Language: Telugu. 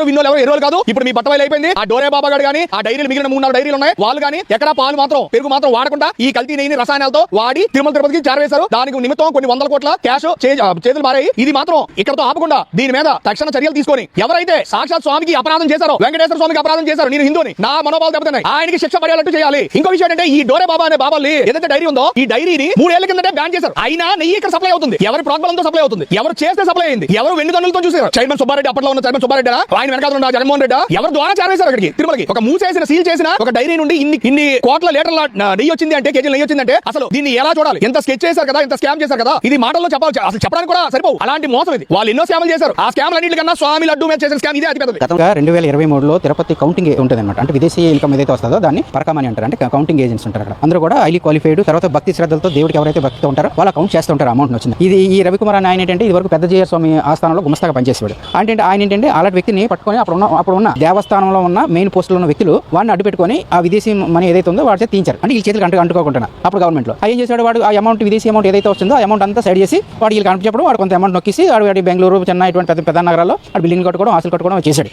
ఎవరు విన్నోలు ఎవరు ఎరువులు కాదు. ఇప్పుడు మీ బట్టబయలు అయిపోయింది. ఆ డోరే బాబా గారు కానీ ఆ డైరీలు మిగిలిన మూడు నాలుగు డైరీలు ఉన్నాయి. వాళ్ళు కానీ ఎక్కడ పాలు మాత్రం పెరుగు మాత్రం వాడకుండా ఈ కల్తీ నెయ్యి రసాయనాలతో వాడి తిరుమల తిరుపతికి చేరవేశారు దానికి నిమిత్తం కొన్ని వందల కోట్ల క్యాష్ చేతులు మారాయి. ఇది మాత్రం ఇక్కడతో ఆపకుండా దీని మీద తక్షణ చర్యలు తీసుకొని ఎవరైతే సాక్షాత్ స్వామికి అపరాధం చేశారో వెంకటేశ్వర స్వామికి అపరాధం చేశారు నేను హిందూని నా మనోభావాలు దెబ్బతిన్నాయి. ఆయనకి శిక్ష పడేటట్టు చేయాలి. ఇంకో విషయం ఏంటంటే ఈ డోరే బాబా అనే బాబాల్ని ఏదైతే డైరీ ఉందో ఈ డైరీని మూడేళ్ళ కిందటే బ్యాన్ చేశారు. అయినా నెయ్యి ఇక్కడ సప్లై అవుతుంది. ఎవరి ప్రోగ్బలంతో సప్లై అవుతుంది. ఎవరు చేస్తే సప్లై అయింది. ఎవరు వెన్నుదన్నులతో చూసారు చైర్మన్ సుబ్బారెడ్డి అప్పట్లో ఉన్న చైర్మన్ సుబ్బారెడ్డి ఆయన వెనకాల ఉన్న జగన్మోహన్ రెడ్డి ఎవరు ద్వారా చేరవేశారు అక్కడికి? తిరుమలకి. ఒక మూసేసిన సీల్ చేసిన ఒక డైరీ నుండి ఇన్ని ఇన్ని కోట్ల లీటర్ల నెయ్యి వచ్చింది అంటే కేజీ నెయ్యి వచ్చింది అంటే అసలు దీన్ని ఎలా చూడాలి? ఎంత స్కెచ్ చేశారు కదా ఎంత స్కామ్ చేశారు కదా ఇది మాటల్లో చెప్పాలి. అసలు చెప్పడానికి కూడా సరిపోవు. అలాంటి మోసం ఇది. వాళ్ళు ఎన్నో స్కామ్లు చేశారు. ఆ స్కామ్ అన్నింటికన్నా స్వామి లడ్డు మీద చేసిన స్కామ్ ఇదే అతిపెద్దది. గతంగా రెండు వేల ఇరవై మూడులో తిరుపతి కౌంటింగ్ ఉంటుంది అనమాట అంటే విదేశీ ఇన్కమ్ ఏదైతే వస్తుందో దాన్ని పరకమని అంటారు. అంటే కౌంటింగ్ ఏజెంట్స్ ఉంటారు అక్కడ. అందరూ కూడా హైలీ క్వాలిఫైడ్ తర్వాత భక్తి శ్రద్ధలతో దేవుడికి ఎవరైతే భక్తి ఉంటారో వాళ్ళు కౌంట్ చేస్తుంటారు అమౌంట్ వచ్చింది. ఇది ఈ రవికుమార్ అనే ఆయన ఏంటంటే ఇది వరకు పెద్ద జయ స్వామి ఆస్థానంలో గుమస్తాగా పనిచేసేవాడు. అంటే ఆయన ఏంటంటే అలాంటి వ్యక్తిని పట్టుకొని అప్పుడు ఉన్న అప్పుడు ఉన్న దేవస్థానంలో ఉన్న మెయిన్ పోస్టులో ఉన్న వ్యక్తులు వాడిని అడ్డు పెట్టుకొని ఆ విదేశీ మనీ ఏదైతే ఉందో వాడి చేత తీయించారు. అంటే వీళ్ళ చేతులు అంటు అంటుకోకుండా అప్పుడు గవర్నమెంట్లో. ఏం చేశాడు వాడు? ఆ అమౌంట్ విదేశీ అమౌంట్ ఏదైతే వస్తుందో ఆ అమౌంట్ అంతా సైడ్ చేసి వాడు వీళ్ళు కనిపించినప్పుడు వాడు కొంత అమౌంట్ నొక్కిసి వాడు వాడి బెంగళూరు చెన్నై ఇటువంటి పెద్ద పెద్ద నగరాల్లో వాడు బిల్డింగ్ కట్టుకోవడం ఆశలు కట్టుకోవడం చేశాడు.